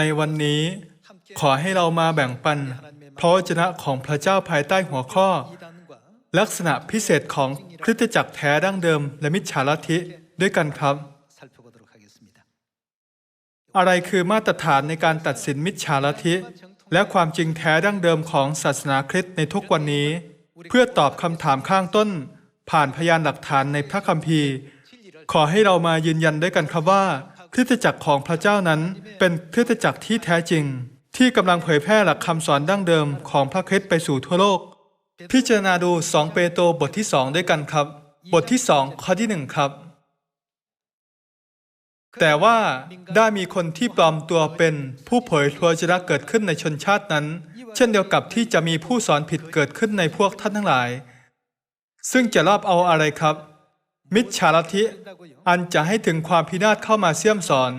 ในวันนี้ ขอให้เรามาแบ่งปันพระวจนะของพระเจ้าภายใต้หัวข้อ ลักษณะพิเศษของคริสตจักรแท้ดั้งเดิม และมิจฉาลัทธิด้วยกันครับ อะไรคือมาตรฐานในการตัดสินมิจฉาลัทธิ และความจริงแท้ดั้งเดิมของศาสนาคริสต์ในทุกวันนี้ เพื่อตอบคำถามข้างต้น ผ่านพยานหลักฐานในพระคัมภีร์ ขอให้เรามายืนยันด้วยกันครับว่า คริสตจักรของพระเจ้านั้นเป็นคริสตจักรที่แท้จริง ที่กำลังเผยแพร่หลักคำสอนดั้งเดิมของพระคริสต์ไปสู่ทั่วโลก พิจารณาดู 2 เปโตรบทที่ 2 ด้วยกันครับ บทที่ 2 ข้อที่ 1 ครับ แต่ว่าได้มีคนที่ปลอมตัวเป็นผู้เผยพระวจนะเกิดขึ้นในชนชาตินั้น เช่นเดียวกับที่จะมีผู้สอนผิดเกิดขึ้นในพวกท่านทั้งหลาย ซึ่งจะรอบเอาอะไรครับ มิจฉาลัทธิอันจะให้ถึงความพินาศเข้ามาเสี่ยมสอน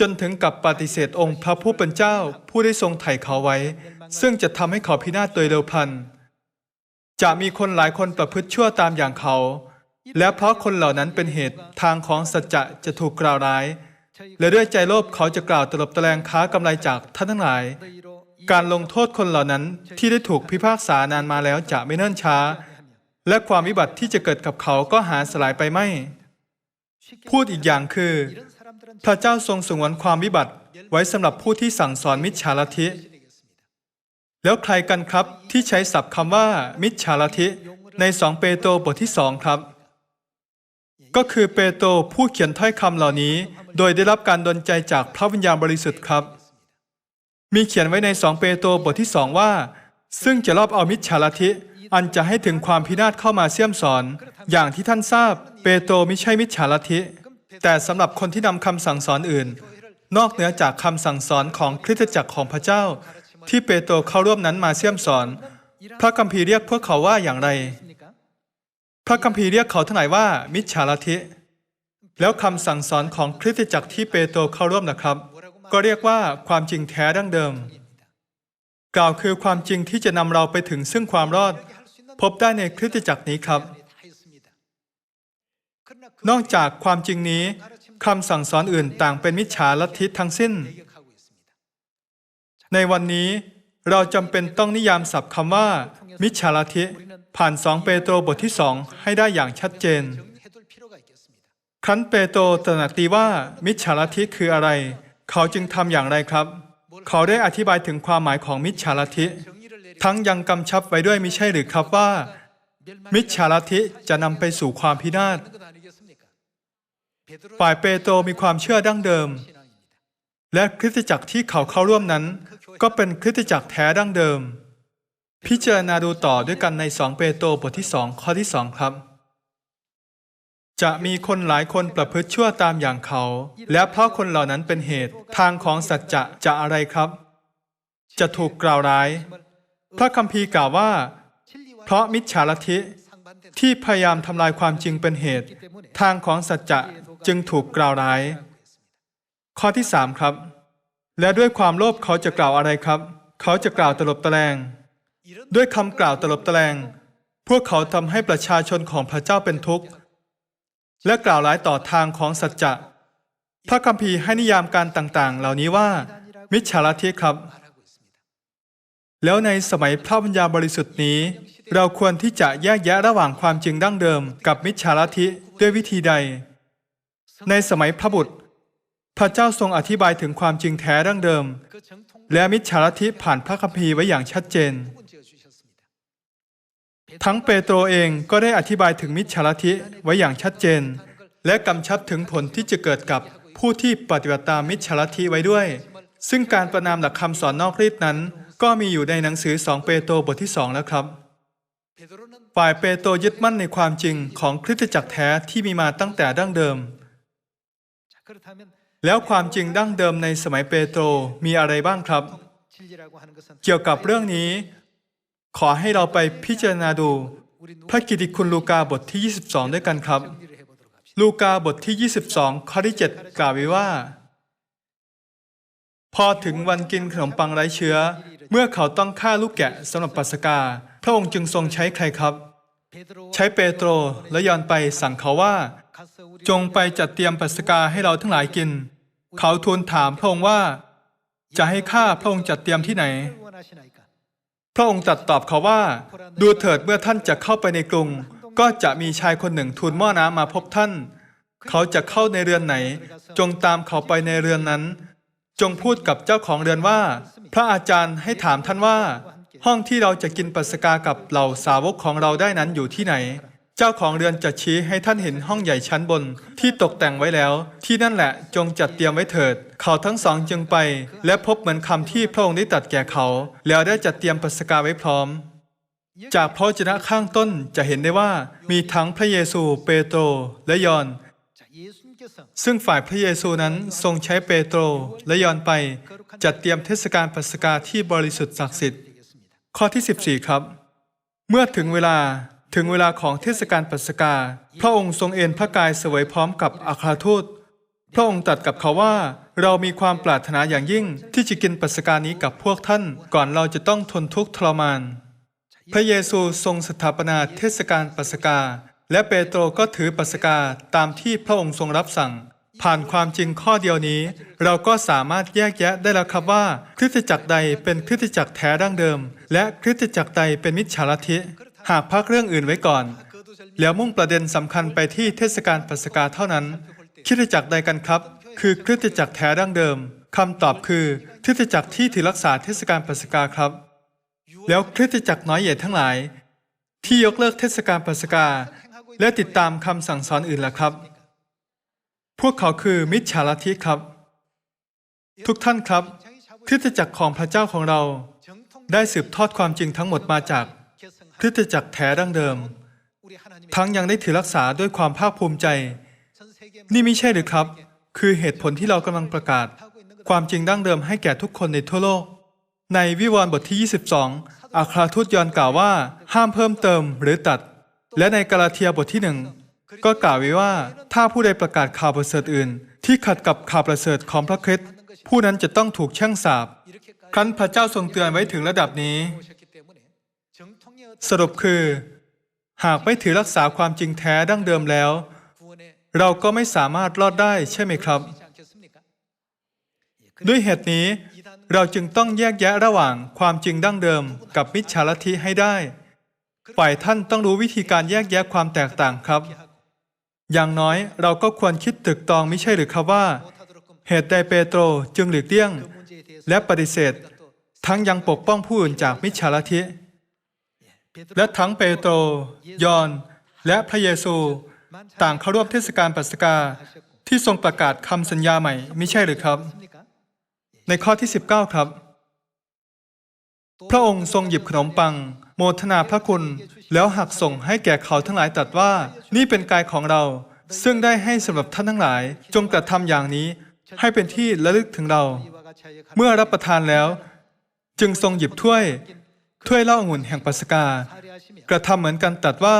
จนถึงกับปฏิเสธองค์พระผู้เป็นเจ้าผู้ได้ทรงไถ่เขาไว้ ซึ่งจะทำให้เขาพินาศโดยเร็วพันจะมีคนหลายคนประพฤติชั่วตามอย่างเขา และเพราะคนเหล่านั้นเป็นเหตุทางของสัจจะจะถูกกล่าวร้าย และด้วยใจโลภเขาจะกล่าวตลบตะแลงค้ากำไรจากท่านทั้งหลาย การลงโทษคนเหล่านั้นที่ได้ถูกพิพากษานานมาแล้วจะไม่เนิ่นช้า และความวิบัติที่จะเกิดกับเขาก็หาสลายไปไม่ พูดอีกอย่างคือ พระเจ้าทรงสงวนความวิบัติไว้สำหรับผู้ที่สั่งสอนมิจฉาลทธิแล้วใครกันครับที่ใช้ศัพท์คำว่า มิจฉาลทธิในสองเปโตรบทที่สองครับ ก็คือเปโตรผู้เขียนถ้อยคำเหล่านี้ โดยได้รับการดลใจจากพระวิญญาณบริสุทธิ์ครับ มีเขียนไว้ในสองเปโตรบทที่สองว่า ซึ่งจะรอบเอามิจฉาลทธิ อันจะให้ถึงความพินาศเข้ามาเสี่ยมสอน อย่างที่ท่านทราบ เปโตรไม่ใช่มิจฉาลัทธิ แต่สำหรับคนที่นำคำสั่งสอนอื่น นอกเหนือจากคำสั่งสอนของคริสตจักรของพระเจ้า ที่เปโตรเข้าร่วมนั้นมาเสี่ยมสอน พระคัมภีร์เรียกพวกเขาว่าอย่างไร พระคัมภีร์เรียกเขาทั้งหลายว่า มิจฉาลัทธิ แล้วคำสั่งสอนของคริสตจักรที่เปโตรเข้าร่วมนะครับ ก็เรียกว่าความจริงแท้ดั้งเดิม กล่าวคือความจริงที่จะนำเราไปถึงซึ่งความรอด พบได้ในคริสตจักรนี้ครับ นอกจากความจริงนี้คำสั่งสอนอื่นต่างเป็นมิจฉาลัทธิทั้งสิ้น ในวันนี้เราจำเป็นต้องนิยามศัพท์คำว่า มิจฉาลัทธิผ่านสองเปโตรบทที่สองให้ได้อย่างชัดเจน ครั้นเปโตรตระหนักดีว่ามิจฉาลัทธิคืออะไร เขาจึงทำอย่างไรครับ เขาได้อธิบายถึงความหมายของมิจฉาลัทธิ ทั้งยังกำชับไว้ด้วยมิใช่หรือครับว่า มิจฉาลทิจะนำไปสู่ความพินาศฝ่ายเปโตรมีความเชื่อดั้งเดิม และคริสตจักรที่เขาเข้าร่วมนั้น ก็เป็นคริสตจักรแท้ดั้งเดิม พิจารณาดูต่อด้วยกันในสองเปโตรบทที่สองข้อที่สองครับ จะมีคนหลายคนประพฤติชั่วตามอย่างเขา และเพราะคนเหล่านั้นเป็นเหตุทางของสัจจะจะอะไรครับ จะถูกกล่าวร้าย พระคัมภีร์กล่าวว่า เพราะมิจฉาลทิ ที่พยายามทำลายความจริงเป็นเหตุ ทางของสัจจะจึงถูกกล่าวร้าย ข้อที่สามครับ และด้วยความโลภเขาจะกล่าวอะไรครับ เขาจะกล่าวตลบตะแลง ด้วยคำกล่าวตลบตะแลง พวกเขาทำให้ประชาชนของพระเจ้าเป็นทุกข์ และกล่าวร้ายต่อทางของสัจจะพระคัมภีร์ให้นิยามการต่างๆ เหล่านี้ว่า มิจฉาลทิครับ แล้วในสมัยพระวิญญาณบริสุทธิ์นี้ เราควรที่จะแยกแยะระหว่างความจริงดั้งเดิม กับมิจฉาลัทธิด้วยวิธีใด ในสมัยพระบุตร พระเจ้าทรงอธิบายถึงความจริงแท้ดั้งเดิม และมิจฉาลัทธิผ่านพระคัมภีร์ไว้อย่างชัดเจน ทั้งเปโตรเองก็ได้อธิบายถึงมิจฉาลัทธิไว้อย่างชัดเจน และกำชับถึงผลที่จะเกิดกับผู้ที่ปฏิบัติตามมิจฉาลัทธิไว้ด้วย ซึ่งการประนามหลักคำสอนนอกรีดนั้น ก็มีอยู่ในหนังสือสองเปโตรบทที่สองแล้วครับ ฝ่ายเปโตรยึดมั่นในความจริงของคริสตจักรแท้ที่มีมาตั้งแต่ดั้งเดิม แล้วความจริงดั้งเดิมในสมัยเปโตรมีอะไรบ้างครับ เกี่ยวกับเรื่องนี้ ขอให้เราไปพิจารณาดู พระกิติคุณลูกาบทที่ 22 ด้วยกันครับ ลูกาบทที่ 22 ข้อที่ 7 กล่าวไว้ว่า พอถึงวันกินขนมปังไร้เชื้อ เมื่อเขาต้องฆ่าลูกแกะสำหรับปัสกา พระองค์จึงทรงใช้ใครครับ ใช้เปโตรและย้อนไปสั่งเขาว่า จงไปจัดเตรียมปัสกาให้เราทั้งหลายกิน เขาทูลถามพระองค์ว่า จะให้ข้าพระองค์จัดเตรียมที่ไหน พระองค์ตรัสตอบเขาว่า ดูเถิดเมื่อท่านจะเข้าไปในกรุง ก็จะมีชายคนหนึ่งทูลหม้อน้ำมาพบท่าน เขาจะเข้าในเรือนไหน จงตามเขาไปในเรือนนั้น จงพูดกับเจ้าของเรือนว่า พระอาจารย์ให้ถามท่านว่า ห้องที่เราจะกินปัสกากับเหล่าสาวกของเราได้นั้นอยู่ที่ไหน เจ้าของเรือนจะชี้ให้ท่านเห็นห้องใหญ่ชั้นบนที่ตกแต่งไว้แล้ว ที่นั่นแหละจงจัดเตรียมไว้เถิด เขาทั้งสองจึงไป และพบเหมือนคำที่พระองค์ได้ตัดแก่เขา แล้วได้จัดเตรียมปัสกาไว้พร้อมจากพระจนะข้างต้นจะเห็นได้ว่ามีทั้งพระเยซู เปโตรและยอน ซึ่งฝ่ายพระเยซูนั้นทรงใช้เปโตรและยอนไป จัดเตรียมเทศกาลปัสกาที่บริสุทธิ์ศักดิ์สิทธิ์ ข้อที่ 14 ครับ เมื่อถึงเวลาถึงเวลาของเทศกาลปัสกา พระองค์ทรงเอ็นพระกายเสวยพร้อมกับอัครทูตพระองค์ตัดกับเขาว่า เรามีความปรารถนาอย่างยิ่งที่จะกินปัสกานี้กับพวกท่าน ก่อนเราจะต้องทนทุกข์ทรมาน พระเยซูทรงสถาปนาเทศกาลปัสกา และเปโตรก็ถือปัสกาตามที่พระองค์ทรงรับสั่ง ผ่านความจริงข้อเดียวนี้ เราก็สามารถแยกแยะได้แล้วครับว่า คริสตจักรใดเป็นคริสตจักรแท้ดั้งเดิม และคริสตจักรใดเป็นมิจฉาลัทธิหากพักเรื่องอื่นไว้ก่อน แล้วมุ่งประเด็นสำคัญไปที่เทศกาลปัสกาเท่านั้น คริสตจักรใดกันครับ คือคริสตจักรแท้ดั้งเดิมคำตอบคือคริสตจักรที่ถือรักษาเทศกาลปัสกาครับ แล้วคริสตจักรน้อยใหญ่ทั้งหลายที่ยกเลิกเทศกาลปัสกา และติดตามคำสั่งสอนอื่นล่ะครับ พวกเขาคือมิจฉาลัทธิครับ ทุกท่านครับคริสตจักรของพระเจ้าของเรา ได้สืบทอดความจริงทั้งหมดมาจากคริสตจักรแท้ดั้งเดิม ทั้งยังได้ถือรักษาด้วยความภาคภูมิใจ นี่ไม่ใช่หรือครับ คือเหตุผลที่เรากำลังประกาศ ความจริงดั้งเดิมให้แก่ทุกคนในทั่วโลก ในวิวรณ์บทที่ 22 อัครทูตยอนกล่าวว่า ห้ามเพิ่มเติมหรือตัด และในกาลาเทียบทที่หนึ่งก็กล่าวไว้ว่าถ้าผู้ใดประกาศข่าวประเสริฐอื่น ที่ขัดกับข่าวประเสริฐของพระคริสต์ผู้นั้นจะต้องถูกแช่งสาบครั้นพระเจ้าทรงเตือนไว้ถึงระดับนี้ สรุปคือ หากไม่ถือรักษาความจริงแท้ดั้งเดิมแล้ว เราก็ไม่สามารถรอดได้ใช่ไหมครับ ด้วยเหตุนี้เราจึงต้องแยกแยะระหว่างความจริงดั้งเดิมกับมิจฉาลัทธิให้ได้ ฝ่ายท่านต้องรู้วิธีการแยกแยะความแตกต่างครับ อย่างน้อยเราก็ควรคิดตึกตองไม่ใช่หรือครับว่า เหตุใดเปโตรจึงหลีกเลี่ยง และปฏิเสธ ทั้งยังปกป้องผู้อื่นจากมิจฉาทิ และทั้งเปโตร ยอน และพระเยซู ต่างเข้าร่วมเทศกาลปัสกาที่ทรงประกาศคำสัญญาใหม่ไม่ใช่หรือครับ ในข้อที่ 19 ครับ พระองค์ทรงหยิบขนมปัง โมทนาพระคุณ แล้วหักส่งให้แก่เขาทั้งหลายตัดว่า นี่เป็นกายของเรา ซึ่งได้ให้สำหรับท่านทั้งหลาย จงกระทำอย่างนี้ ให้เป็นที่ระลึกถึงเรา เมื่อรับประทานแล้ว จึงทรงหยิบถ้วย ถ้วยเล่าองุ่นแห่งปัสกา กระทำเหมือนกันตัดว่า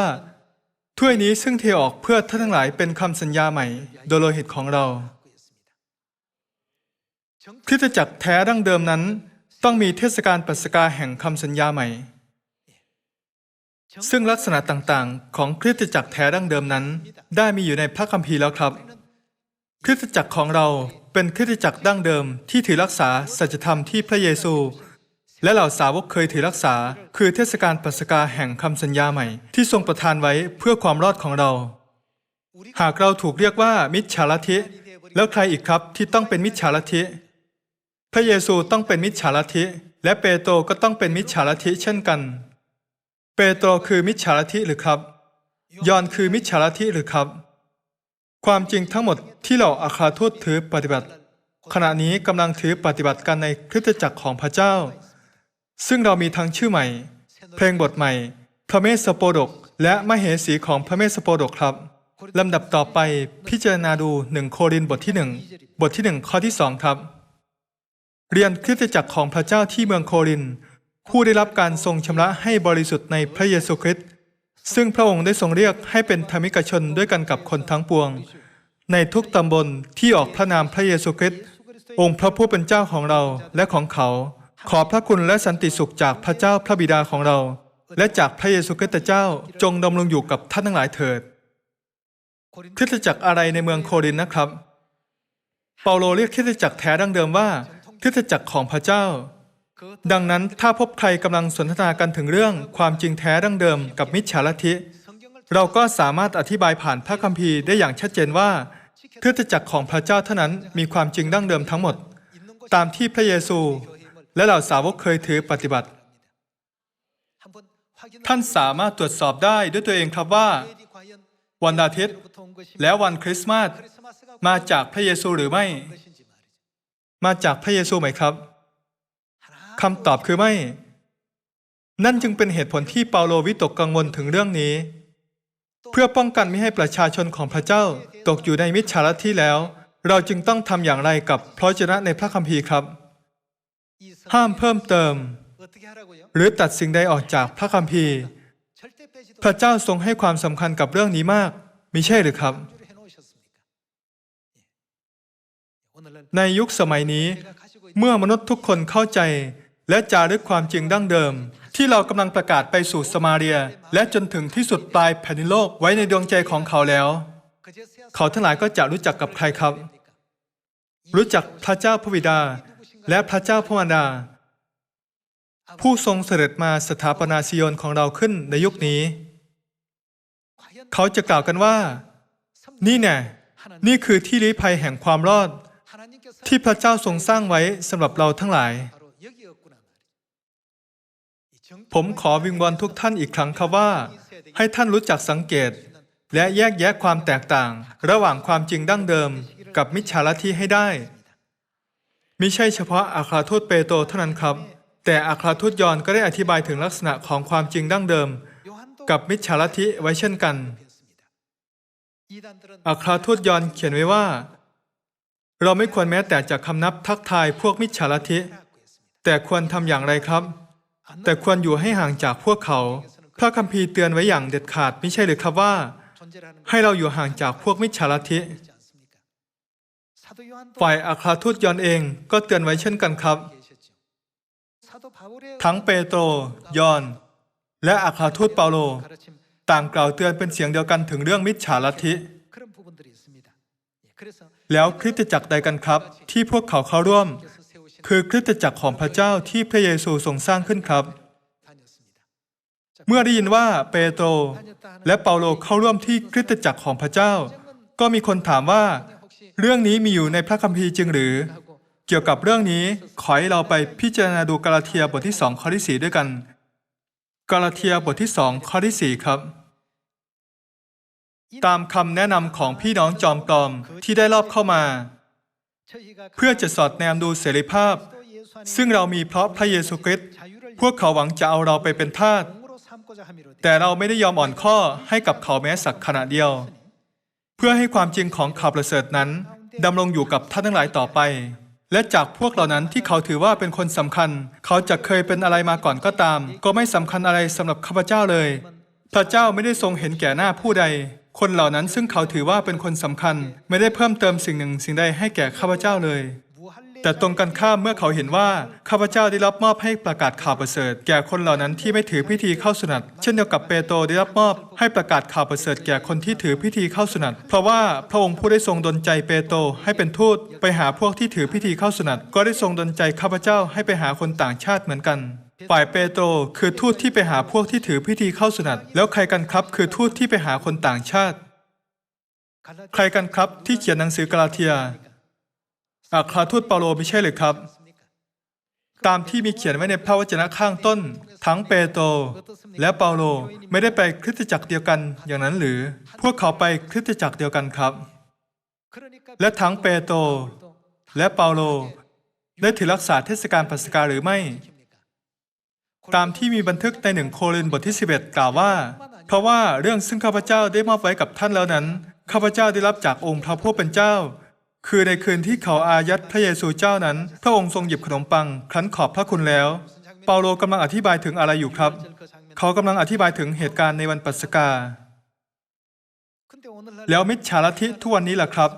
ถ้วยนี้ซึ่งเทออกเพื่อท่านทั้งหลายเป็นคำสัญญาใหม่ โดยโลหิตของเราคริสตจักรแท้ดั้งเดิมนั้น ต้องมีเทศกาลปัสกาแห่งคำสัญญาใหม่ ซึ่งลักษณะต่างๆ ของคริสตจักรแท้ดั้งเดิมนั้น ได้มีอยู่ในพระคัมภีร์แล้วครับ คริสตจักรของเราเป็นคริสตจักรดั้งเดิมที่ถือรักษาสัจธรรมที่พระเยซู และเหล่าสาวกเคยถือรักษา คือเทศกาลปัสกาแห่งคำสัญญาใหม่ ที่ทรงประทานไว้เพื่อความรอดของเรา หากเราถูกเรียกว่ามิจฉาลัทธิ แล้วใครอีกครับที่ต้องเป็นมิจฉาลัทธิ พระเยซูต้องเป็นมิจฉาลัทธิ และเปโตรก็ต้องเป็นมิจฉาลัทธิเช่นกัน เปโตรคือมิจฉาลทิหรือครับ ยอนคือมิจฉาลทิหรือครับ ความจริงทั้งหมดที่เหล่าอาคาทูตถือปฏิบัติ ขณะนี้กำลังถือปฏิบัติกันในคริสตจักรของพระเจ้า ซึ่งเรามีทั้งชื่อใหม่ เพลงบทใหม่พระเมสสโปดก และมเหสีของพระเมสสโปดกครับลำดับต่อไปพิจารณาดูหนึ่งโครินบทที่หนึ่งบทที่หนึ่งข้อที่สองครับ เรียนคริสตจักรของพระเจ้าที่เมืองโครินธ์ ผู้ได้รับการทรงชำระให้บริสุทธิ์ในพระเยซูคริสต์ซึ่งพระองค์ได้ทรงเรียกให้เป็นธรรมิกชนด้วยกันกับคนทั้งปวง ในทุกตำบลที่ออกพระนามพระเยซูคริสต์องค์พระผู้เป็นเจ้าของเราและของเขา ขอพระคุณและสันติสุขจากพระเจ้าพระบิดาของเรา และจากพระเยซูคริสต์เจ้าจงดำรงอยู่กับท่านทั้งหลายเถิดคริสตจักรอะไรในเมืองโครินนะครับ เปาโลเรียกคริสตจักรแท้ดั้งเดิมว่าคริสตจักรของพระเจ้า ดังนั้นถ้าพบใครกำลังสนทนากันถึงเรื่องความจริงแท้ดั้งเดิมกับมิจฉาลัทธิ เราก็สามารถอธิบายผ่านพระคัมภีร์ได้อย่างชัดเจนว่าคริสตจักรของพระเจ้าเท่านั้นมีความจริงดั้งเดิมทั้งหมด ตามที่พระเยซู และเหล่าสาวกเคยถือปฏิบัติ ท่านสามารถตรวจสอบได้ด้วยตัวเองครับว่า วันอาทิตย์ และวันคริสต์มาสมาจากพระเยซูหรือไม่ มาจากพระเยซูไหมครับ คำตอบคือไม่ นั่นจึงเป็นเหตุผลที่เปาโลวิตกกังวลถึงเรื่องนี้ เพื่อป้องกันไม่ให้ประชาชนของพระเจ้าตกอยู่ในมิจฉาลัทธิแล้ว เราจึงต้องทำอย่างไรกับพระวจนะในพระคัมภีร์ครับ ห้ามเพิ่มเติม หรือตัดสิ่งใดออกจากพระคัมภีร์ พระเจ้าทรงให้ความสำคัญกับเรื่องนี้มากมิใช่หรือครับในยุคสมัยนี้ เมื่อมนุษย์ทุกคนเข้าใจ และจารึกความจริงดั้งเดิม ที่เรากำลังประกาศไปสู่สมาเรีย และจนถึงที่สุดปลายแผ่นดินโลกไว้ในดวงใจของเขาแล้ว เขาทั้งหลายก็จะรู้จักกับใครครับ รู้จักพระเจ้าพระบิดา และพระเจ้าพระมารดา ผู้ทรงเสด็จมาสถาปนาซิโยนของเราขึ้นในยุคนี้ เขาจะกล่าวกันว่า นี่แน่นี่คือที่ลี้ภัยแห่งความรอด ที่พระเจ้าทรงสร้างไว้สำหรับเราทั้งหลาย ผมขอวิงวอนทุกท่านอีกครั้งครับว่า ให้ท่านรู้จักสังเกต และแยกแยะความแตกต่าง ระหว่างความจริงดั้งเดิม กับมิจฉาลัทธิให้ได้มิใช่เฉพาะอัครทูตเปโตรเท่านั้นครับ แต่อัครทูตยอนก็ได้อธิบายถึงลักษณะของความจริงดั้งเดิม กับมิจฉาลัทธิไว้เช่นกันอัครทูตยอนเขียนไว้ว่า เราไม่ควรแม้แต่จะคำนับทักทายพวกมิจฉาลัทธิ แต่ควรทำอย่างไรครับ แต่ควรอยู่ให้ห่างจากพวกเขา พระคัมภีร์เตือนไว้อย่างเด็ดขาดไม่ใช่หรือครับว่า ให้เราอยู่ห่างจากพวกมิจฉาลัทธิฝ่ายอัครทูตยอนเองก็เตือนไว้เช่นกันครับ ทั้งเปโตรยอน และอัครทูตเปาโล ต่างกล่าวเตือนเป็นเสียงเดียวกันถึงเรื่องมิจฉาลัทธิแล้วคริสตจักรใดกันครับ ที่พวกเขาเข้าร่วม คือคริสตจักรของพระเจ้าที่พระเยซูทรงสร้างขึ้นครับ เมื่อได้ยินว่าเปโตรและเปาโลเข้าร่วมที่คริสตจักรของพระเจ้า ก็มีคนถามว่า เรื่องนี้มีอยู่ในพระคัมภีร์จริงหรือ เกี่ยวกับเรื่องนี้ขอให้เราไปพิจารณาดูกาลาเทียบทที่สองข้อที่สี่ด้วยกัน กาลาเทียบทที่สองข้อที่สี่ครับ ตามคำแนะนำของพี่น้องจอมปลอมที่ได้รอบเข้ามา เพื่อจะสอดแนมดูเสรีภาพ ซึ่งเรามีเพราะพระเยซูคริสต์พวกเขาหวังจะเอาเราไปเป็นทาสแต่เราไม่ได้ยอมอ่อนข้อให้กับเขาแม้สักขณะเดียว เพื่อให้ความจริงของข่าวประเสริฐนั้นดำรงอยู่กับท่านทั้งหลายต่อไป และจากพวกเหล่านั้นที่เขาถือว่าเป็นคนสำคัญ เขาจะเคยเป็นอะไรมาก่อนก็ตาม ก็ไม่สำคัญอะไรสำหรับข้าพเจ้าเลย พระเจ้าไม่ได้ทรงเห็นแก่หน้าผู้ใด คนเหล่านั้นซึ่งเขาถือว่าเป็นคนสำคัญ ไม่ได้เพิ่มเติมสิ่งหนึ่งสิ่งใดให้แก่ข้าพเจ้าเลย แต่ตรงกันข้ามเมื่อเขาเห็นว่าข้าพเจ้าได้รับมอบให้ประกาศข่าวประเสริฐ แก่คนเหล่านั้นที่ไม่ถือพิธีเข้าสุนัตเช่นเดียวกับเปโตรได้รับมอบให้ประกาศข่าวประเสริฐแก่คนที่ถือพิธีเข้าสุนัตเพราะว่าพระองค์ผู้ได้ทรงดลใจเปโตรให้เป็นทูตไปหาพวกที่ถือพิธีเข้าสุนัตก็ได้ทรงดลใจข้าพเจ้าให้ไปหาคนต่างชาติเหมือนกัน ฝ่ายเปโตรคือทูตที่ไปหาพวกที่ถือพิธีเข้าสุนัตแล้วใครกันครับ คือทูตที่ไปหาคนต่างชาติ ใครกันครับที่เขียนหนังสือกาลาเทียอัครทูตเปาโลไม่ใช่หรือครับ ตามที่มีเขียนไว้ในพระวจนะข้างต้น ทั้งเปโตรและเปาโลไม่ได้ไปคริสตจักรเดียวกันอย่างนั้นหรือ พวกเขาไปคริสตจักรเดียวกันครับ และทั้งเปโตรและเปาโลได้ถือรักษาเทศกาลปัสกาหรือไม่ ตามที่มีบันทึกในหนึ่งโครินธ์บทที่ 11 กล่าวว่า เพราะว่าเรื่องซึ่งข้าพเจ้าได้มอบไว้กับท่านแล้วนั้น ข้าพเจ้าได้รับจากองค์พระผู้เป็นเจ้า คือในคืนที่เขาอายัดพระเยซูเจ้านั้น พระองค์ทรงหยิบขนมปังครั้นขอบพระคุณแล้ว เปาโลกำลังอธิบายถึงอะไรอยู่ครับ เขากำลังอธิบายถึงเหตุการณ์ในวันปัสกา แล้วมิจฉาลัทธิทุกวันนี้ล่ะครับ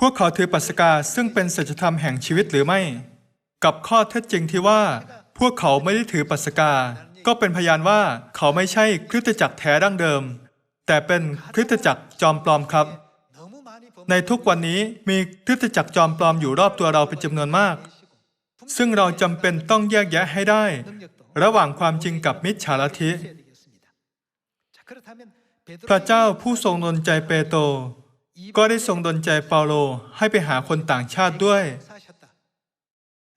พวกเขาถือปัสกาซึ่งเป็นสัจธรรมแห่งชีวิตหรือไม่ กับข้อเท็จจริงที่ว่า พวกเขาไม่ได้ถือปัสกา ก็เป็นพยานว่าเขาไม่ใช่คริสตจักรแท้ดั้งเดิม แต่เป็นคริสตจักรจอมปลอมครับ ในทุกวันนี้มีคริสตจักรจอมปลอมอยู่รอบตัวเราเป็นจำนวนมาก ซึ่งเราจำเป็นต้องแยกแยะให้ได้ ระหว่างความจริงกับมิจฉาลัทธิพระเจ้าผู้ทรงดลใจเปโตรก็ได้ทรงดลใจเปาโลให้ไปหาคนต่างชาติด้วย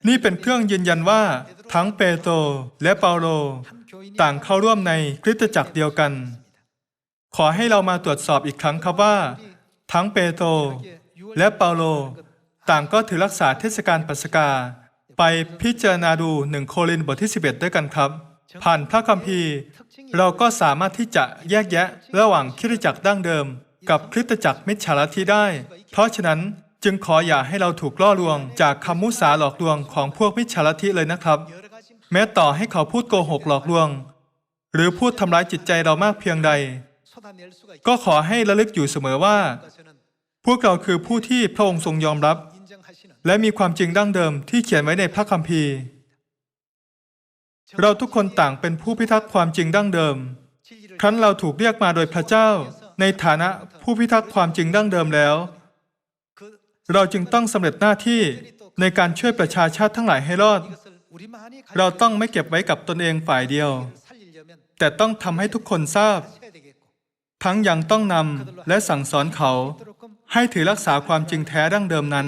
นี่เป็นเครื่องยืนยันว่า ทั้งเปโตรและเปาโล ต่างเข้าร่วมในคริสตจักรเดียวกัน ขอให้เรามาตรวจสอบอีกครั้งครับว่า ทั้งเปโตรและเปาโล ต่างก็ถือรักษาเทศกาลปัสกา ไปพิจารณาดูหนึ่งโครินบทที่ 11 ด้วยกันครับ ผ่านพระคัมภีร์ เราก็สามารถที่จะแยกแยะระหว่างคริสตจักรดั้งเดิม กับคริสตจักรมิจฉาลัทธิได้ เพราะฉะนั้น จึงขออย่าให้เราถูกล่อลวง จากคำมุสาหลอกลวงของพวกมิจฉาลทิเลยนะครับ แม้ต่อให้เขาพูดโกหกหลอกลวง หรือพูดทำร้ายจิตใจเรามากเพียงใด ก็ขอให้ระลึกอยู่เสมอว่า พวกเราคือผู้ที่พระองค์ทรงยอมรับ และมีความจริงดั้งเดิมที่เขียนไว้ในพระคัมภีร์ เราทุกคนต่างเป็นผู้พิทักษ์ความจริงดั้งเดิม ครั้นเราถูกเรียกมาโดยพระเจ้า ในฐานะผู้พิทักษ์ความจริงดั้งเดิมแล้ว เราจึงต้องสำเร็จหน้าที่ในการช่วยประชาชาติทั้งหลายให้รอด เราต้องไม่เก็บไว้กับตนเองฝ่ายเดียว แต่ต้องทำให้ทุกคนทราบ ทั้งยังต้องนำและสั่งสอนเขา ให้ถือรักษาความจริงแท้ดั้งเดิมนั้น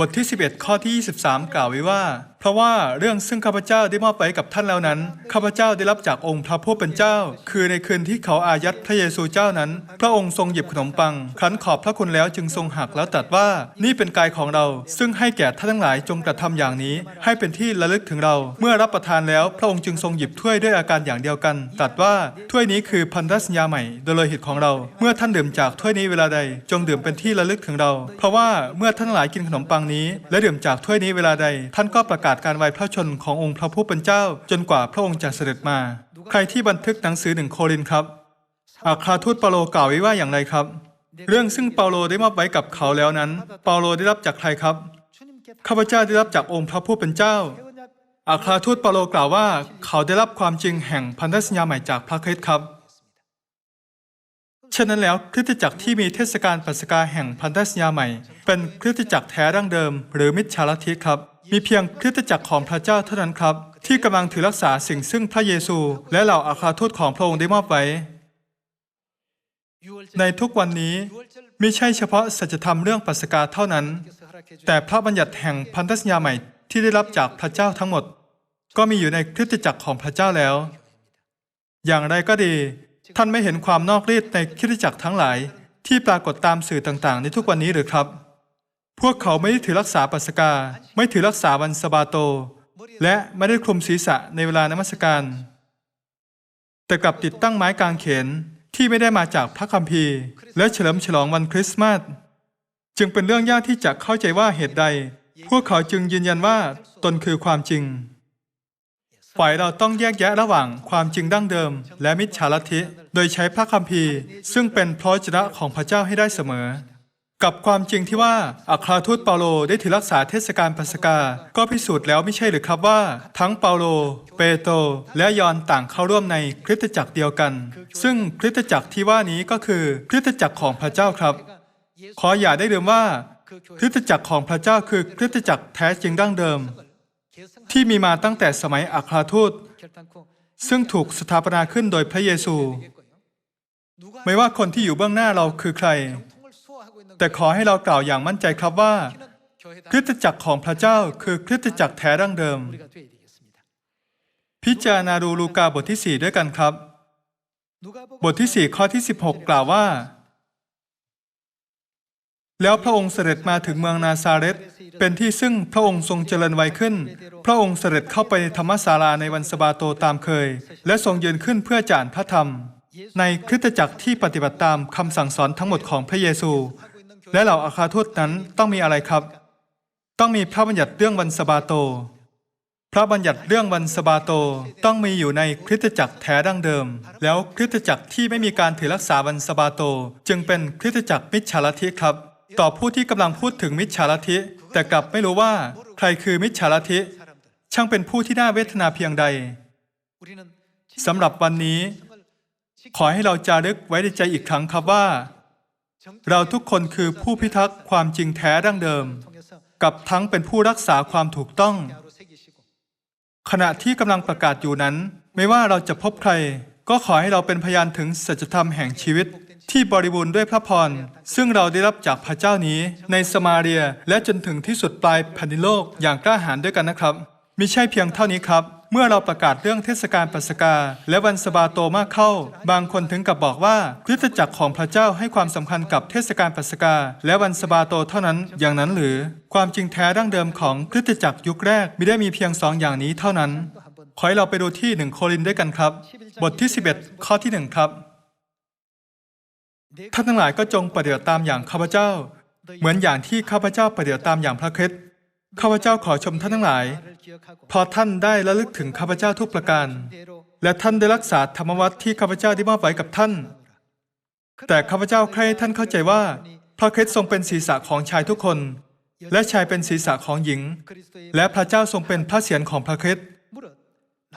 บทที่ 11 ข้อที่ 23 กล่าวไว้ว่า เพราะว่าเรื่องซึ่งข้าพเจ้าได้มอบไว้กับท่านแล้วนั้น ข้าพเจ้าได้รับจากองค์พระผู้เป็นเจ้า คือในคืนที่เขาอายัดพระเยซูเจ้านั้น พระองค์ทรงหยิบขนมปังครั้นขอบพระคุณแล้วจึงทรงหักแล้วตรัสว่านี่เป็นกายของเรา ซึ่งให้แก่ท่านทั้งหลายจงกระทำอย่างนี้ ให้เป็นที่ระลึกถึงเรา เมื่อรับประทานแล้ว พระองค์จึงทรงหยิบถ้วยด้วยอาการอย่างเดียวกันตรัสว่าถ้วยนี้คือพันธสัญญาใหม่ โดยโลหิตของเรา เมื่อท่านดื่มจากถ้วยนี้เวลาใด จงดื่มเป็นที่ระลึกถึงเรา เพราะว่าเมื่อท่านหลายกินขนมปังนี้ และดื่มจากถ้วยนี้เวลาใด ท่านก็ประกาศการไว้พระชนขององค์พระผู้เป็นเจ้า จนกว่าพระองค์จะเสด็จมา ใครที่บันทึกหนังสือหนึ่งโครินครับอัครทูตเปาโลกล่าวไว้ว่าอย่างไรครับ เรื่องซึ่งเปาโลได้มอบไว้กับเขาแล้วนั้น เปาโลได้รับจากใครครับ ข้าพเจ้าได้รับจากองค์พระผู้เป็นเจ้าอัครทูตเปาโลกล่าวว่า เขาได้รับความจริงแห่งพันธสัญญาใหม่จากพระคริสต์ครับ ฉะนั้นแล้วคริสตจักรที่มีเทศกาลปัสกาแห่งพันธสัญญาใหม่ เป็นคริสตจักรแท้ดั้งเดิม หรือมิจฉาลัทธิครับ มีเพียงคริสตจักรของพระเจ้าเท่านั้นครับ ที่กำลังถือรักษาสิ่งซึ่งพระเยซู และเหล่าอาคาทูตของพระองค์ได้มอบไว้ ในทุกวันนี้ไม่ใช่เฉพาะสัจธรรมเรื่องปัสกาเท่านั้น แต่พระบัญญัติแห่งพันธสัญญาใหม่ที่ได้รับจากพระเจ้าทั้งหมด ก็มีอยู่ในคริสตจักรของพระเจ้าแล้ว อย่างไรก็ดี ท่านไม่เห็นความนอกรีดในคริสตจักรทั้งหลาย ที่ปรากฏตามสื่อต่างๆ ในทุกวันนี้หรือครับ พวกเขาไม่ได้ถือรักษาปัสกา ไม่ถือรักษาวันสบาโต และไม่ได้คลุมศีรษะในเวลานมัสการ แต่กลับติดตั้งไม้กางเขนที่ไม่ได้มาจากพระคัมภีร์ และเฉลิมฉลองวันคริสต์มาสจึงเป็นเรื่องยากที่จะเข้าใจว่าเหตุใด พวกเขาจึงยืนยันว่าตนคือความจริง ฝ่ายเราต้องแยกแยะระหว่างความจริงดั้งเดิม และมิจฉาลัทธิ โดยใช้พระคัมภีร์ ซึ่งเป็นพระจนะของพระเจ้าให้ได้เสมอ กับความจริงที่ว่าอัครทูตเปาโลได้ถือรักษาเทศกาลปัสกา ก็พิสูจน์แล้วไม่ใช่หรือครับว่า ทั้งเปาโล เปโตรและยอนต่างเข้าร่วมในคริสตจักรเดียวกัน ซึ่งคริสตจักรที่ว่านี้ก็คือคริสตจักรของพระเจ้าครับ ขออย่าได้ลืมว่าคริสตจักรของพระเจ้าคือคริสตจักรแท้จริงดั้งเดิม ที่มีมาตั้งแต่สมัยอัครทูต ซึ่งถูกสถาปนาขึ้นโดยพระเยซู ไม่ว่าคนที่อยู่เบื้องหน้าเราคือใคร แต่ขอให้เรากล่าวอย่างมั่นใจครับว่าคริสตจักรของพระเจ้าคือคริสตจักรแท้ดั้งเดิม พิจารณาดูลูกาบทที่ 4 ด้วยกันครับ บทที่ 4 ข้อที่ 16 กล่าวว่า แล้วพระองค์เสด็จมาถึงเมืองนาซาเรต เป็นที่ซึ่งพระองค์ทรงเจริญวัยขึ้น พระองค์เสด็จเข้าไปในธรรมศาลาในวันสะบาโตตามเคย และทรงยืนขึ้นเพื่อจานพระธรรม ในคริสตจักรที่ปฏิบัติตามคำสั่งสอนทั้งหมดของพระเยซู และเหล่าอาคาทูตนั้นต้องมีอะไรครับ ต้องมีพระบัญญัติเรื่องวันสะบาโต พระบัญญัติเรื่องวันสะบาโตต้องมีอยู่ในคริสตจักรแท้ดั้งเดิม แล้วคริสตจักรที่ไม่มีการถือรักษาวันสะบาโต จึงเป็นคริสตจักรมิจฉาลัทธิครับ ต่อผู้ที่กำลังพูดถึงมิจฉาลัทธิ แต่กลับไม่รู้ว่าใครคือมิจฉาลัทธิช่างเป็นผู้ที่น่าเวทนาเพียงใดสำหรับวันนี้ ขอให้เราจารึกไว้ในใจอีกครั้งครับว่า เราทุกคนคือผู้พิทักษ์ความจริงแท้ดั้งเดิม กับทั้งเป็นผู้รักษาความถูกต้อง ขณะที่กำลังประกาศอยู่นั้น ไม่ว่าเราจะพบใคร ก็ขอให้เราเป็นพยานถึงสัจธรรมแห่งชีวิต ที่บริบูรณ์ด้วยพระพร ซึ่งเราได้รับจากพระเจ้านี้ในสมาเรียและจนถึงที่สุดปลายแผ่นดินโลกอย่างกล้าหาญด้วยกันนะครับมิใช่เพียงเท่านี้ครับ เมื่อเราประกาศเรื่องเทศกาลปัสกา และวันสะบาโตมากเข้า บางคนถึงกับบอกว่าคริสตจักรของพระเจ้าให้ความสำคัญกับเทศกาลปัสกา และวันสะบาโตเท่านั้นอย่างนั้นหรือ ความจริงแท้ดั้งเดิมของคริสตจักรยุคแรกมิได้มีเพียงสองอย่างนี้เท่านั้น ขอให้เราไปดูที่หนึ่งโครินด้วยกันครับ บทที่ 11 ข้อที่หนึ่งครับ ท่านทั้งหลายก็จงปฏิบัติตามอย่างข้าพเจ้า เหมือนอย่างที่ข้าพเจ้าปฏิบัติตามอย่างพระคริสต์ข้าพเจ้าขอชมท่านทั้งหลาย พอท่านได้ระลึกถึงข้าพเจ้าทุกประการ และท่านได้รักษาธรรมวัตรที่ข้าพเจ้าได้มอบไว้กับท่าน แต่ข้าพเจ้าใครท่านเข้าใจว่า พระคริสต์ทรงเป็นศีรษะของชายทุกคน และชายเป็นศีรษะของหญิง และพระเจ้าทรงเป็นพระเศียรของพระคริสต์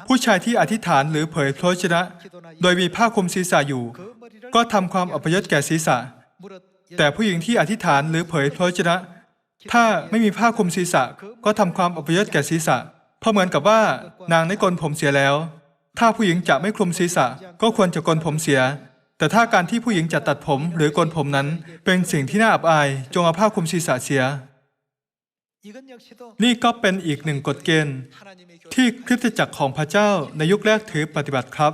ผู้ชายที่อธิษฐานหรือเผยพระชนะ โดยมีผ้าคลุมศีรษะอยู่ ก็ทำความอัปยศแก่ศีรษะ แต่ผู้หญิงที่อธิษฐานหรือเผยพระชนะ ถ้าไม่มีผ้าคลุมศีรษะ ก็ทำความอัปยศแก่ศีรษะ เพราะเหมือนกับว่านางได้กลผมเสียแล้ว ถ้าผู้หญิงจะไม่คลุมศีรษะ ก็ควรจะกลผมเสีย แต่ถ้าการที่ผู้หญิงจะตัดผมหรือกลผมนั้น เป็นสิ่งที่น่าอับอาย จงเอาผ้าคลุมศีรษะเสีย นี่ก็เป็นอีกหนึ่งกฎเกณฑ์ ที่คริสตจักรของพระเจ้าในยุคแรกถือปฏิบัติครับ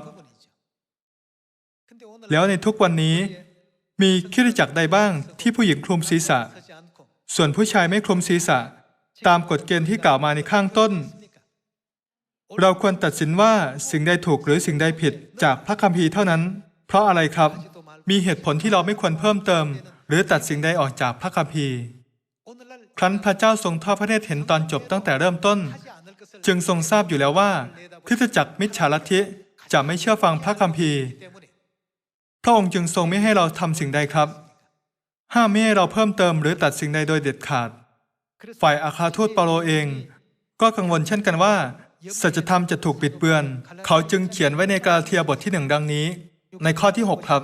แล้วในทุกวันนี้ มีคิดจักรใดบ้างที่ผู้หญิงคลุมศีรษะ ส่วนผู้ชายไม่คลุมศีรษะ ตามกฎเกณฑ์ที่กล่าวมาในข้างต้น เราควรตัดสินว่าสิ่งใดถูกหรือสิ่งใดผิดจากพระคัมภีร์เท่านั้น เพราะอะไรครับ มีเหตุผลที่เราไม่ควรเพิ่มเติม หรือตัดสิ่งใดออกจากพระคัมภีร์ครั้นพระเจ้าทรงทอดพระเนตรเห็นตอนจบตั้งแต่เริ่มต้น จึงทรงทราบอยู่แล้วว่าคริสตจักรมิจฉาลัทธิจะไม่เชื่อฟังพระคัมภีร์ พระองค์จึงทรงไม่ให้เราทำสิ่งใดครับ ห้ามไม่ให้เราเพิ่มเติมหรือตัดสิ่งใดโดยเด็ดขาด ฝ่ายอาคาทูตเปาโลเอง ก็กังวลเช่นกันว่าสัจธรรมจะถูกปิดเบือน เขาจึงเขียนไว้ในกาลาเทียบทที่หนึ่งดังนี้ ในข้อที่ 6 ครับ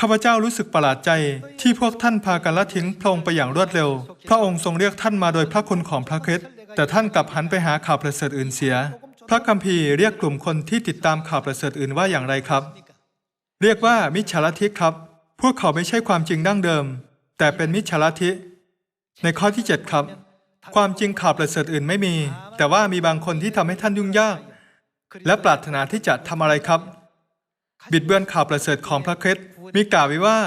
ข้าพเจ้ารู้สึกประหลาดใจที่พวกท่านพากันละทิ้งพระองค์ไปอย่างรวดเร็ว พระองค์ทรงเรียกท่านมาโดยพระคุณของพระคริสต์แต่ท่านกลับหันไปหาข่าวประเสริฐอื่นเสีย พระคัมภีร์เรียกกลุ่มคนที่ติดตามข่าวประเสริฐอื่นว่าอย่างไรครับ เรียกว่ามิจฉาลัทธิครับ พวกเขาไม่ใช่ความจริงดั้งเดิม แต่เป็นมิจฉาลัทธิ ในข้อที่ 7 ครับ ความจริงข่าวประเสริฐอื่นไม่มี แต่ว่ามีบางคนที่ทำให้ท่านยุ่งยาก และปรารถนาที่จะทำอะไรครับ บิดเบือนข่าวประเสริฐของพระคริสต์มีกล่าวไว้ว่า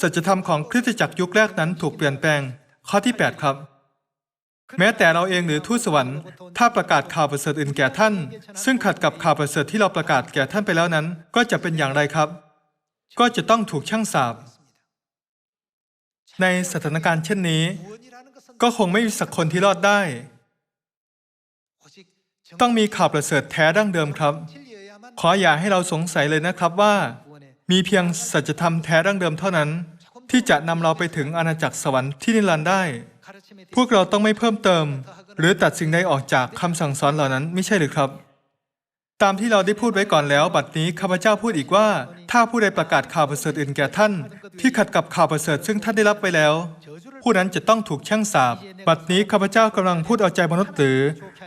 สัจธรรมของคริสตจักรยุคแรกนั้นถูกเปลี่ยนแปลง ข้อที่ 8 ครับ แม้แต่เราเองหรือทูตสวรรค์ ถ้าประกาศข่าวประเสริฐอื่นแก่ท่าน ซึ่งขัดกับข่าวประเสริฐที่เราประกาศแก่ท่านไปแล้วนั้น ก็จะเป็นอย่างไรครับ ก็จะต้องถูกช่างสาบในสถานการณ์เช่นนี้ ก็คงไม่มีสักคนที่รอดได้ ต้องมีข่าวประเสริฐแท้ดั้งเดิมครับ ขออย่าให้เราสงสัยเลยนะครับว่า มีเพียงสัจธรรมแท้ดั้งเดิมเท่านั้น ที่จะนำเราไปถึงอาณาจักรสวรรค์ที่นิรันดร์ได้ พวกเราต้องไม่เพิ่มเติม หรือตัดสิ่งใดออกจากคำสั่งสอนเหล่านั้นไม่ใช่หรือครับ ตามที่เราได้พูดไว้ก่อนแล้ว บัดนี้ข้าพเจ้าพูดอีกว่า ถ้าผู้ใดประกาศข่าวประเสริฐอื่นแก่ท่าน ที่ขัดกับข่าวประเสริฐซึ่งท่านได้รับไปแล้ว ผู้นั้นจะต้องถูกแช่งสาบ บัดนี้ข้าพเจ้ากำลังพูดเอาใจมนุษย์หรือ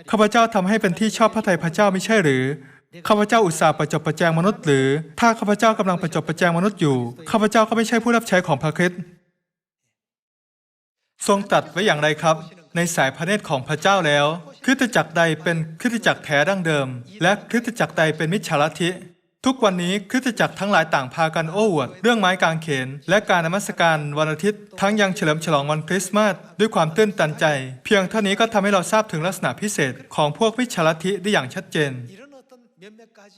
ข้าพเจ้าทำให้เป็นที่ชอบพระทัยพระเจ้าไม่ใช่หรือข้าพเจ้าอุตส่าห์ประจบประแจงมนุษย์หรือ ถ้าข้าพเจ้ากำลังประจบประแจงมนุษย์อยู่ข้าพเจ้าก็ไม่ใช่ผู้รับใช้ของพระคริสต์ ทรงตัดไว้อย่างไรครับ ในสายพระเนตรของพระเจ้าแล้ว คริสตจักรใดเป็นคริสตจักรแท้ดั้งเดิม และคริสตจักรใดเป็นมิจฉาลัทธิ ทุกวันนี้คริสตจักรทั้งหลายต่างพากันโอ้อวด เรื่องไม้กางเขน และการนมัสการวันอาทิตย์ ทั้งยังเฉลิมฉลองวันคริสต์มาสด้วยความตื้นตันใจ เพียงเท่านี้ก็ทำให้เราทราบถึงลักษณะพิเศษของพวกมิจฉาลัทธิได้อย่างชัดเจน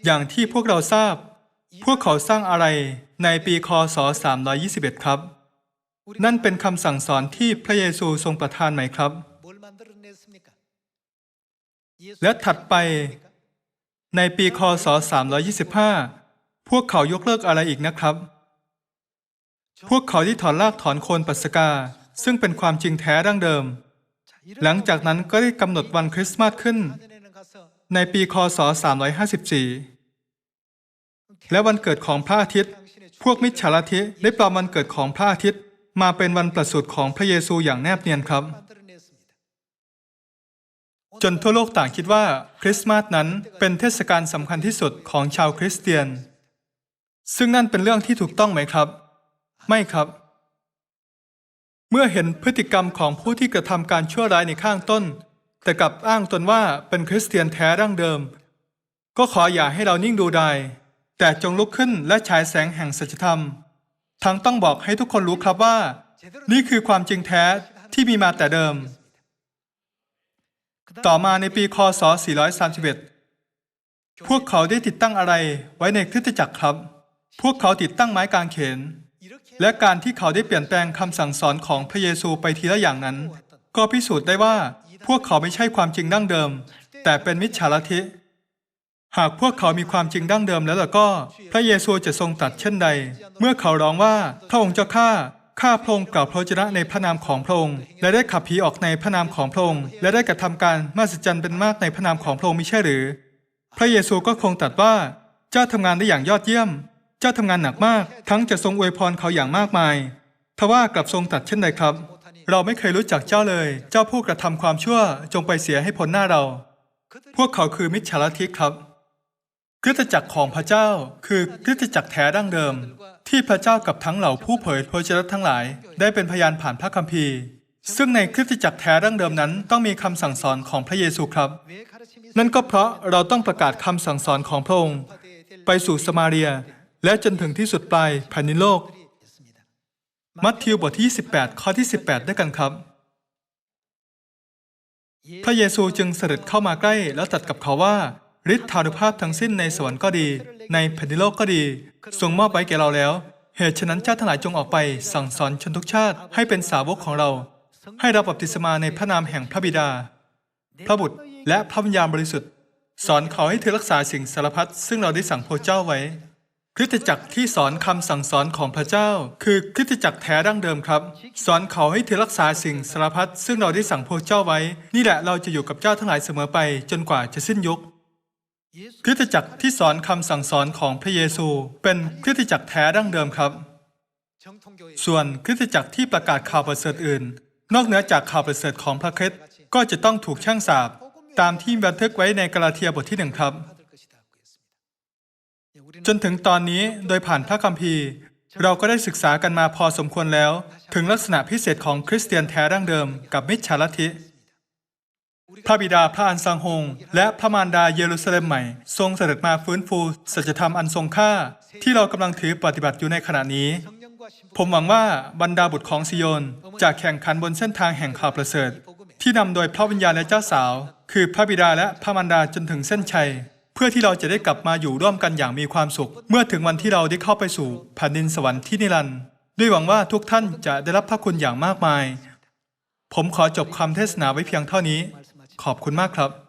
อย่างที่พวกเราทราบ พวกเขาสร้างอะไรในปีคศ 321 ครับ นั่นเป็นคำสั่งสอนที่พระเยซูทรงประทานไหมครับ และถัดไป ในปีคศ 325 พวกเขายกเลิกอะไรอีกนะครับ พวกเขาที่ถอนรากถอนโคนปัสกา ซึ่งเป็นความจริงแท้ดั้งเดิม หลังจากนั้นก็ได้กำหนดวันคริสต์มาสขึ้น ในปีคศ 354 และวันเกิดของพระอาทิตย์ พวกมิจฉาทิได้ปลอมวันเกิดของพระอาทิตย์ มาเป็นวันประสูติของพระเยซูอย่างแนบเนียนครับ จนทั่วโลกต่างคิดว่า คริสต์มาสนั้นเป็นเทศกาลสำคัญที่สุดของชาวคริสเตียน ซึ่งนั่นเป็นเรื่องที่ถูกต้องไหมครับ ไม่ครับ เมื่อเห็นพฤติกรรมของผู้ที่กระทำการชั่วร้ายในข้างต้น แต่กลับอ้างตนว่าเป็นคริสเตียนแท้ร่างเดิม ก็ขออย่าให้เรานิ่งดูดายแต่จงลุกขึ้นและฉายแสงแห่งสัจธรรม ทั้งต้องบอกให้ทุกคนรู้ครับว่า นี่คือความจริงแท้ที่มีมาแต่เดิม ต่อมาในปีคศ 431 พวกเขาได้ติดตั้งอะไรไว้ในคริสตจักรครับ พวกเขาติดตั้งไม้กางเขน และการที่เขาได้เปลี่ยนแปลงคำสั่งสอนของพระเยซูไปทีละอย่างนั้น ก็พิสูจน์ได้ว่าพวกเขาไม่ใช่ความจริงดั้งเดิม แต่เป็นมิจฉาลัทธิ หากพวกเขามีความจริงดั้งเดิมแล้วล่ะก็ พระเยซูจะทรงตัดเช่นใด เมื่อเขาร้องว่าพระองค์เจ้าข้าข้าพระองค์กล่าวพระวจนะในพระนามของพระองค์และได้ขับผีออกในพระนามของพระองค์และได้กระทำการมหัศจรรย์เป็นมากในพระนามของพระองค์มิใช่หรือ พระเยซูก็คงตรัสว่า เจ้าทำงานได้อย่างยอดเยี่ยม เจ้าทำงานหนักมาก ทั้งจะทรงอวยพรเขาอย่างมากมายทว่ากลับทรงตรัสเช่นใดครับ เราไม่เคยรู้จักเจ้าเลย เจ้าผู้กระทำความชั่วจงไปเสียให้พ้นหน้าเรา พวกเขาคือมิจฉาลัทธิครับ คริสตจักรของพระเจ้าคือคริสตจักรแท้ดั้งเดิม ที่พระเจ้ากับทั้งเหล่าผู้เผยพระชนทั้งหลาย ได้เป็นพยานผ่านพระคัมภีร์ ซึ่งในคริสตจักรแท้ดั้งเดิมนั้น ต้องมีคำสั่งสอนของพระเยซูครับ นั่นก็เพราะเราต้องประกาศคำสั่งสอนของพระองค์ ไปสู่สมาเรีย และจนถึงที่สุดปลายแผ่นดินโลก มัทธิวบทที่28ข้อที่ 18 ด้วยกันครับ พระเยซูจึงเสด็จเข้ามาใกล้แล้วตัดกับเขาว่า ฤทธานุภาพทั้งสิ้นในสวรรค์ก็ดี ในแผ่นดินโลกก็ดีทรงมอบไว้แก่เราแล้ว เหตุฉะนั้นเจ้าทั้งหลายจงออกไป สั่งสอนชนทุกชาติให้เป็นสาวกของเรา ให้ราบัพติศมาในพระนามแห่งพระบิดา พระบุตรและพระวิญญาณบริสุทธิ์ สอนเขาให้เธอรักษาสิ่งสารพัดซึ่งเราได้สั่งพระเจ้าไว้คริสตจักรที่สอนคำสั่งสอนของพระเจ้า คือคริสตจักรแท้ดั้งเดิมครับ สอนเขาให้เธอรักษาสิ่งสารพัดซึ่งเราได้สั่งพระเจ้าไว้ นี่แหละเราจะอยู่กับเจ้าทั้งหลายเสมอไปจนกว่าจะสิ้นยุค คริสตจักรที่สอนคำสั่งสอนของพระเยซู เป็นคริสตจักรแท้ดั้งเดิมครับ ส่วนคริสตจักรที่ประกาศข่าวประเสริฐอื่น นอกเหนือจากข่าวประเสริฐของพระคริสต์ก็จะต้องถูกช่างสาบตามที่บันทึกไว้ในกาลาเทียบทที่หนึ่งครับ จนถึงตอนนี้โดยผ่านพระคัมภีร์ เราก็ได้ศึกษากันมาพอสมควรแล้ว ถึงลักษณะพิเศษของคริสเตียนแท้ดั้งเดิม กับมิจฉาลัทธิ พระบิดาพระอันซังฮง และพระมารดาเยรูซาเล็มใหม่ ทรงเสด็จมาฟื้นฟูศัจธรรมอันทรงค่า ที่เรากำลังถือปฏิบัติอยู่ในขณะนี้ ผมหวังว่าบรรดาบุตรของซิโยนจะแข่งขันบนเส้นทางแห่งข่าวประเสริฐ ที่นำโดยพระวิญญาณและเจ้าสาว คือพระบิดาและพระมารดาจนถึงเส้นชัย เพื่อที่เราจะได้กลับมาอยู่ร่วมกันอย่างมีความสุข เมื่อถึงวันที่เราได้เข้าไปสู่แผ่นดินสวรรค์ที่นิรันดร์ด้วยหวังว่าทุกท่านจะได้รับพระคุณอย่างมากมาย ผมขอจบคำเทศนาไว้เพียงเท่านี้ ขอบคุณมากครับ